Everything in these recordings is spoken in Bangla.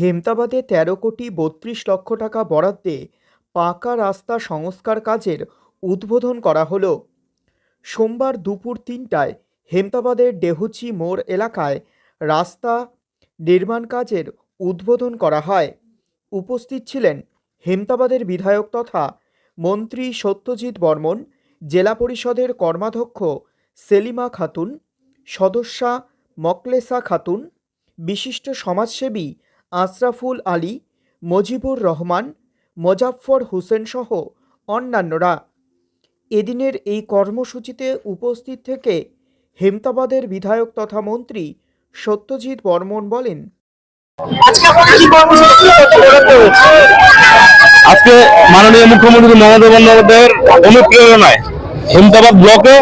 হেমতাবাদে তেরো কোটি বত্রিশ লক্ষ টাকা বরাদ্দে পাকা রাস্তা সংস্কার কাজের উদ্বোধন করা হলো। সোমবার দুপুর তিনটায় হেমতাবাদের ডেহুচি মোড় এলাকায় রাস্তা নির্মাণ কাজের উদ্বোধন করা হয়। উপস্থিত ছিলেন হেমতাবাদের বিধায়ক তথা মন্ত্রী সত্যজিৎ বর্মন, জেলা পরিষদের কর্মাধ্যক্ষ সেলিমা খাতুন, সদস্যা মকলেসা খাতুন, বিশিষ্ট সমাজসেবী আশরাফুল আলী মজিবুর রহমান মোজাফফর হোসেন সহ অন্যান্যরা এদিনের এই কর্মসূচিতে উপস্থিত থেকে হেমতাবাদের বিধায়ক তথা মন্ত্রী সত্যজিৎ বর্মন বলেন? আজকে মাননীয় মুখ্যমন্ত্রী মমতা বন্দ্যোপাধ্যায়ের অনুপ্রেরণায় হেমতাবাদ ব্লকে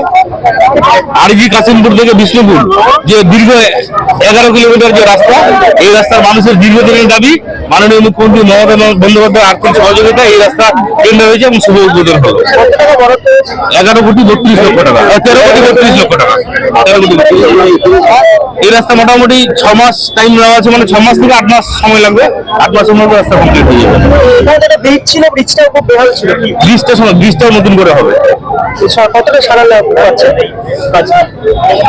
আরজি কাসিমপুর থেকে বিষ্ণুপুর যে দীর্ঘ এগারো কিলোমিটার যে রাস্তা এই রাস্তার মানুষের দীর্ঘদিনের দাবি মাননীয় মুখ্যমন্ত্রী মমতা বন্দ্যোপাধ্যায়ের আর্থিক সহযোগিতা এই রাস্তা কেন্দ্র হয়েছে এবং শুভ উদ্বোধন হলো? এগারো কোটি বত্রিশ লক্ষ টাকা। তেরো কোটি বত্রিশ লক্ষ টাকা। তেরো কোটি বত্রিশ এই রাস্তা মোটামুটি ছ মাস টাইম নেওয়া আছে মানে ছ মাস থেকে আট মাস সময় লাগবে। আট মাসের মধ্যে রাস্তা কমপ্লিট হয়ে যাবে। ব্রিজটাও নতুন করে হবে। কতটা সারা লাভ পাচ্ছে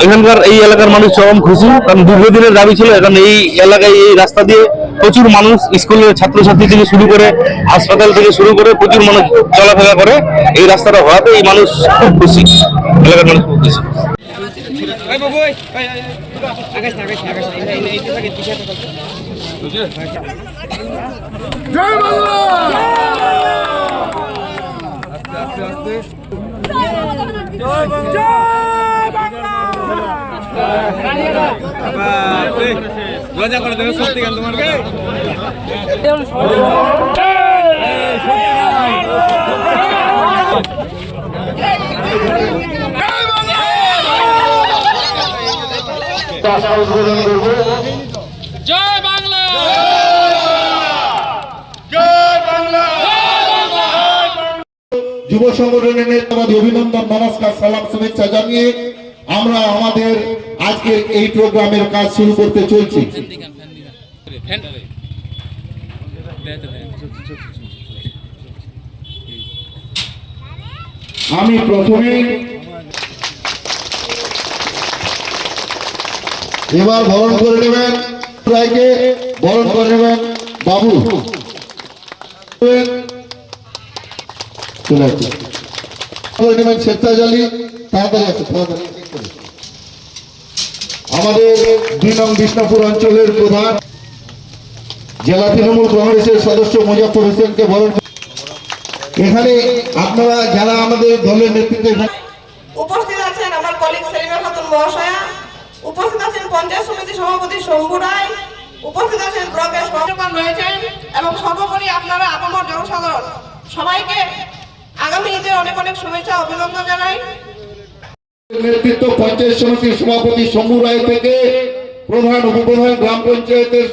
এখানকার এই এলাকার মানুষ চরম খুশি কারণ দীর্ঘদিনের দাবি ছিল এখন এই এলাকায় এই রাস্তা দিয়ে প্রচুর মানুষ স্কুলের ছাত্রছাত্রী থেকে শুরু করে হাসপাতাল থেকে শুরু করে প্রচুর মানুষ চলাফেরা করে। এই রাস্তাটা হওয়াতে এই মানুষ খুব খুশি এলাকার মানুষ খুব খুশি। জয় লজ্জা করে দেবে সত্যি গান তোমার উদ্বোধন করব। যুব সংগঠনের নেতাবাদী অভিনন্দন, নমস্কার, সালাম, শুভেচ্ছা জানিয়ে আমরা আমাদের আজকের এই প্রোগ্রামের কাজ শুরু করতে চলছি। আমি প্রথমে এবার বরণ করে নেবেন বরণ করে নেবেন, বাবু। চলে তাড়াতাড়ি আমাদের দুই নং বিষ্ণুপুর অঞ্চলের প্রধান জেলা তৃণমূল কংগ্রেসের সদস্য মুজাফর হোসেনকে বরণ এখানে আপনারা যারা আমাদের দলের নেতৃত্বে উপস্থিত আছেন আমার কলিগ সেলিমা খাতুন মহাশয়া, উপস্থিত আছেন পঞ্চায়েত সমিতি সভাপতি শম্ভু রায়, উপস্থিত আছেন সভাপতি রয়েছেন, এবং সর্বোপরি আপনারা আপামর জনসাধারণ, সবাইকে আগামী ঈদের অনেক অনেক শুভেচ্ছা অভিনন্দন জানাই। নেতৃত্ব পঞ্চায়েত সমিতির সভাপতি শম্ভু রায় থেকে প্রধান উপপ্রধান গ্রাম পঞ্চায়েতের